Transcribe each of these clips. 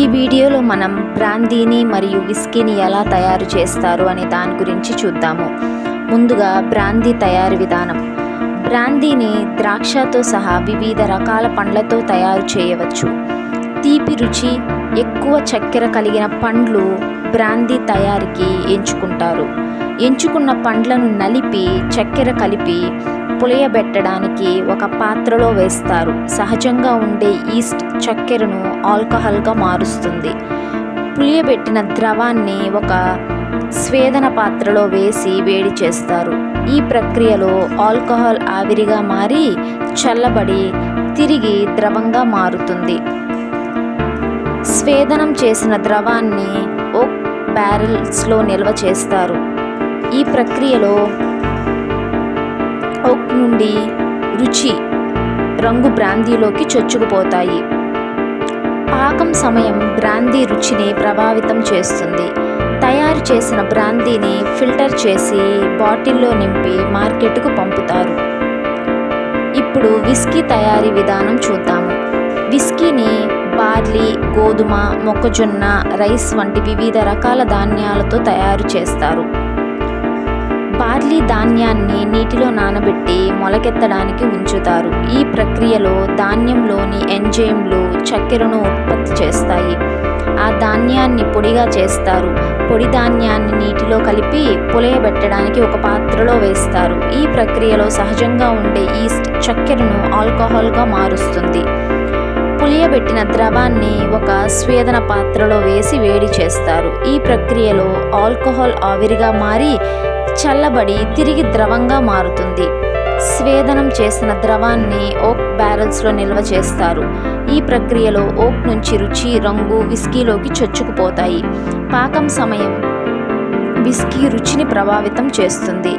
ఈ వీడియోలో మనం బ్రాందీని మరియు విస్కీని ఎలా తయారు చేస్తారు అనే దాని గురించి చూద్దాము. ముందుగా బ్రాందీ తయారు విధానం. బ్రాందీని ద్రాక్షతో సహా వివిధ రకాల పండ్లతో తయారు చేయవచ్చు. తీపి రుచి ఎక్కువ చక్కెర కలిగిన పండ్లు బ్రాందీ తయారీకి ఎంచుకుంటారు. ఎంచుకున్న పండ్లను నలిపి చక్కెర కలిపి పులియబెట్టడానికి ఒక పాత్రలో వేస్తారు. సహజంగా ఉండే ఈస్ట్ చక్కెరను ఆల్కహాల్గా మారుస్తుంది. పులియబెట్టిన ద్రవాన్ని ఒక స్వేదన పాత్రలో వేసి వేడి చేస్తారు. ఈ ప్రక్రియలో ఆల్కహాల్ ఆవిరిగా మారి చల్లబడి తిరిగి ద్రవంగా మారుతుంది. స్వేదనం చేసిన ద్రవాన్ని ఓక్ బ్యారెల్స్లో నిల్వ చేస్తారు. ఈ ప్రక్రియలో ఓక్ నుండి రుచి రంగు బ్రాందీలోకి చొచ్చుకుపోతాయి. పాకం సమయం బ్రాందీ రుచిని ప్రభావితం చేస్తుంది. తయారు చేసిన బ్రాందీని ఫిల్టర్ చేసి బాటిల్లో నింపి మార్కెట్కు పంపుతారు. ఇప్పుడు విస్కీ తయారీ విధానం చూద్దాము. విస్కీని బార్లీ గోధుమ మొక్కజొన్న రైస్ వంటి వివిధ రకాల ధాన్యాలతో తయారు చేస్తారు. బార్లీ ధాన్యాన్ని నీటిలో మొలకెత్తడానికి ఉంచుతారు. ఈ ప్రక్రియలో ధాన్యంలోని ఎంజైమ్లు చక్కెరను ఉత్పత్తి చేస్తాయి. ఆ ధాన్యాన్ని పొడిగా చేస్తారు. పొడి ధాన్యాన్ని నీటిలో కలిపి పులయబెట్టడానికి ఒక పాత్రలో వేస్తారు. ఈ ప్రక్రియలో సహజంగా ఉండే ఈస్ట్ చక్కెరను ఆల్కహాల్గా మారుస్తుంది. పులియబెట్టిన ద్రవాన్ని ఒక స్వేదన పాత్రలో వేసి వేడి చేస్తారు. ఈ ప్రక్రియలో ఆల్కహాల్ ఆవిరిగా మారి చల్లబడి తిరిగి ద్రవంగా మారుతుంది. స్వేదనం చేసిన ద్రవాన్ని ఓక్ బ్యారెల్స్లో నిల్వ చేస్తారు. ఈ ప్రక్రియలో ఓక్ నుంచి రుచి రంగు విస్కీలోకి చొచ్చుకుపోతాయి. పాకం సమయం విస్కీ రుచిని ప్రభావితం చేస్తుంది.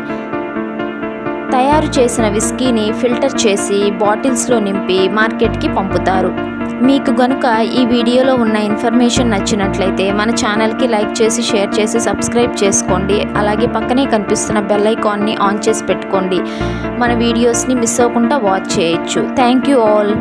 తయారు చేసిన విస్కీని ఫిల్టర్ చేసి బాటిల్స్లో నింపి మార్కెట్కి పంపుతారు. మీకు గనుక ఈ వీడియోలో ఉన్న ఇన్ఫర్మేషన్ నచ్చినట్లయితే మన ఛానల్కి లైక్ చేసి షేర్ చేసి సబ్స్క్రైబ్ చేసుకోండి. అలాగే పక్కనే కనిపిస్తున్న బెల్ ఐకాన్ని ఆన్ చేసి పెట్టుకోండి. మన వీడియోస్ని మిస్ అవ్వకుండా వాచ్ చేయొచ్చు. Thank you all.